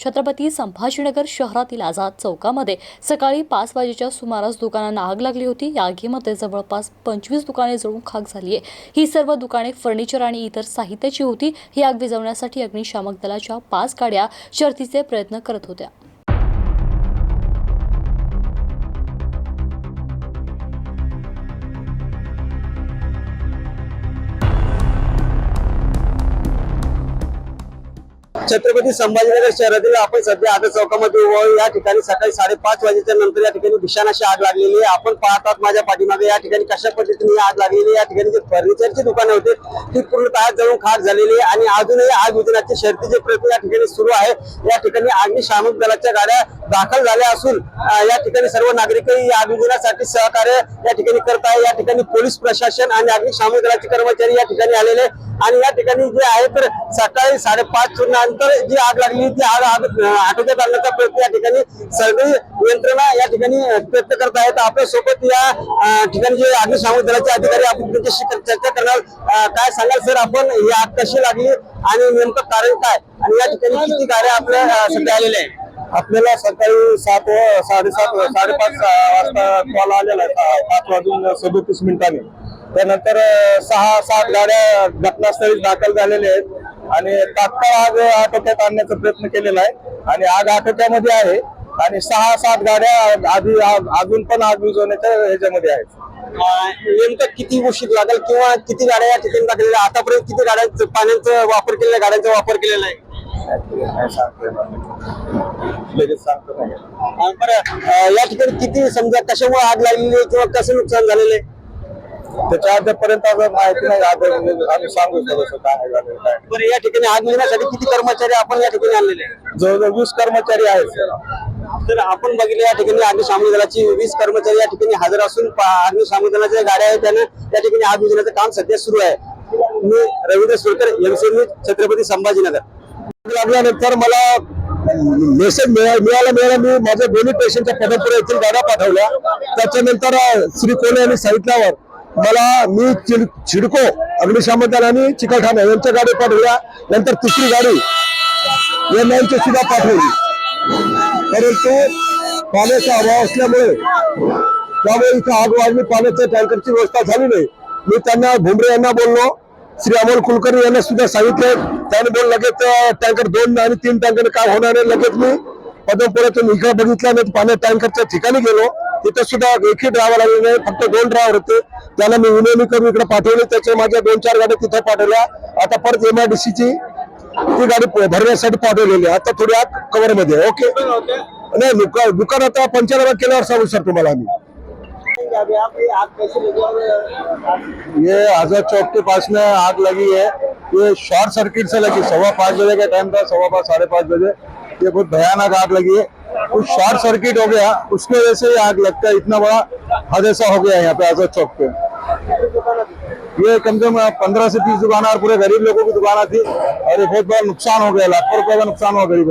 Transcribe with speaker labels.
Speaker 1: छत्रपती संभाजीनगर शहरातील आझाद चौकामध्ये सकाळी पाच वाजेच्या सुमारास दुकानांना आग लागली होती. या आगीमध्ये जवळपास पंचवीस दुकाने जळून खाक झाली आहे. ही सर्व दुकाने फर्निचर आणि इतर साहित्याची होती. ही आग विझवण्यासाठी अग्निशामक दलाच्या पाच गाड्या शर्थीचे प्रयत्न करत होत्या.
Speaker 2: छत्रपती संभाजीनगर शहरातील आपण सध्या आता चौकामध्ये उभा या ठिकाणी सकाळी साडेपाच वाजेच्या नंतर या ठिकाणी भीषण अशी आग लागलेली आहे. आपण पाहतात माझ्या पाठीमागे या ठिकाणी कशा पद्धतीने आग लागलेली या ठिकाणी जे फर्निचरची दुकानं होते ती पूर्णतः जळून खाक झालेली आहे. आणि अजूनही आग विझण्याचे शर्तीचे प्रयत्न या ठिकाणी सुरू आहे. या ठिकाणी अग्निशामक दलाच्या गाड्या दाखल झाल्या असून या ठिकाणी सर्व नागरिकही या आग सहकार्य या ठिकाणी करत आहे. या ठिकाणी पोलीस प्रशासन आणि अग्निशामक दलाचे कर्मचारी या ठिकाणी आलेले आणि या ठिकाणी जे आहे तर सकाळी साडेपाच नंतर जी आग लागली ती आग आग आटोक्यात आणण्याचा प्रयत्न या ठिकाणी सगळी यंत्रणा या ठिकाणी प्रयत्न करत आहेत. आपल्यासोबत या ठिकाणी जे अग्निशामक दलाचे अधिकारी आपण त्यांच्याशी चर्चा करणार काय सांगाल सर? आपण ही आग कशी लागली आणि नेमकं कारण काय? आणि या ठिकाणी किती गाड्या आपल्या सध्या आलेल्या आहेत?
Speaker 3: आपल्याला सकाळी सात व- साडेसात साडेपाच वाजता कॉल आलेला आहे पाच वाजून सदोतीस मिनिटांनी. त्यानंतर सहा सात गाड्या घटनास्थळी दाखल झालेल्या आहेत आणि तात्काळ आग आटोक्यात आणण्याचा प्रयत्न केलेला आहे आणि आग आटोक्यामध्ये आहे आणि सहा सात गाड्या आधी अजून पण आग विजवण्याच्या ह्याच्यामध्ये आहेत.
Speaker 2: नेमकं किती उशीर लागेल किंवा किती गाड्या या ठिकाणी टाकलेल्या आतापर्यंत किती गाड्यांचं पाण्याचा वापर केलेला गाड्यांचा वापर केलेला आहे?
Speaker 3: लगेच सांगतो
Speaker 2: बरं या ठिकाणी किती समजा कशामुळे आग लागलेली आहे किंवा कसं नुकसान झालेलं आहे?
Speaker 3: त्याच्या आजपर्यंत अजून माहिती नाही आम्ही सांगू शकतो काय झालं काय नाही.
Speaker 2: बरं या ठिकाणी आग लिहिण्यासाठी किती कर्मचारी आपण या ठिकाणी आणलेले?
Speaker 3: जवळजवळ वीस कर्मचारी आहेत.
Speaker 2: तर आपण बघितलं या ठिकाणी अग्निशामक दलाची वीस कर्मचारी या ठिकाणी हजर असून अग्निशामक दलाच्या गाड्या आहेत त्यानं या ठिकाणी आग विझण्याचं काम सध्या सुरू आहे. मी रवींद्र सुरकर एमसी न्यूज छत्रपती संभाजीनगर.
Speaker 3: लागल्यानंतर मला मेसेज मिळाला मिळाला. मी माझ्या दोन्ही पेशंटच्या पदपुरे येथील गाड्या पाठवल्या. त्याच्यानंतर श्री कोले यांनी सांगितल्यावर मला मी चिड चिडको अग्निशामक दल आणि चिकलठाणा यांच्या गाडी पाठवल्या. नंतर तिसरी गाडी एम यांची सुद्धा पाठवली. परंतु पाण्याचा अभाव असल्यामुळे त्यामुळे इथं आग वाढली पाण्याच्या टँकरची व्यवस्था झाली नाही. मी त्यांना भुमरे यांना बोललो. श्री अमोल कुलकर्णी यांना सुद्धा सांगितले त्याने बोल लगेच टँकर दोन आणि तीन टँकर काय होणार आहे लगेच मी पद्मपुरातून इकडे बघितला नाही पाण्या टँकरच्या ठिकाणी गेलो. तिथे सुद्धा एकही ड्रायव्हर आले नाही फक्त दोन ड्रायव्हर होते. त्याला मी विनवणी करून इकडे पाठवले त्याच्या माझ्या दोन चार गाड्या तिथे पाठवल्या. आता परत एमआयडीसीची ती गाडी भरण्यासाठी पाठवलेली आहे. आता थोडी आत कव्हरमध्ये ओके नाही दुकान दुकान आता पंचनामा केल्यावर सांगू सर तुम्हाला आम्ही. ये आज़ाद चौक के पास में आग लगी है। ये शॉर्ट सर्किट से लगी, सवा पाँच बजे का टाइम था, सवा पाँच, साढ़े पाँच बजे। ये बहुत भयानक आग लगी है। कुछ शॉर्ट सर्किट हो गया, उसकी वजह से आग लगता है। इतना बड़ा हादसा हो गया यहाँ पे आज़ाद चौक पे। ये कम से कम पंद्रह से बीस दुकान और पूरे गरीब लोगों की दुकान थी और ये बहुत बड़ा नुकसान हो गया, लाखों रुपए का नुकसान हुआ गरीब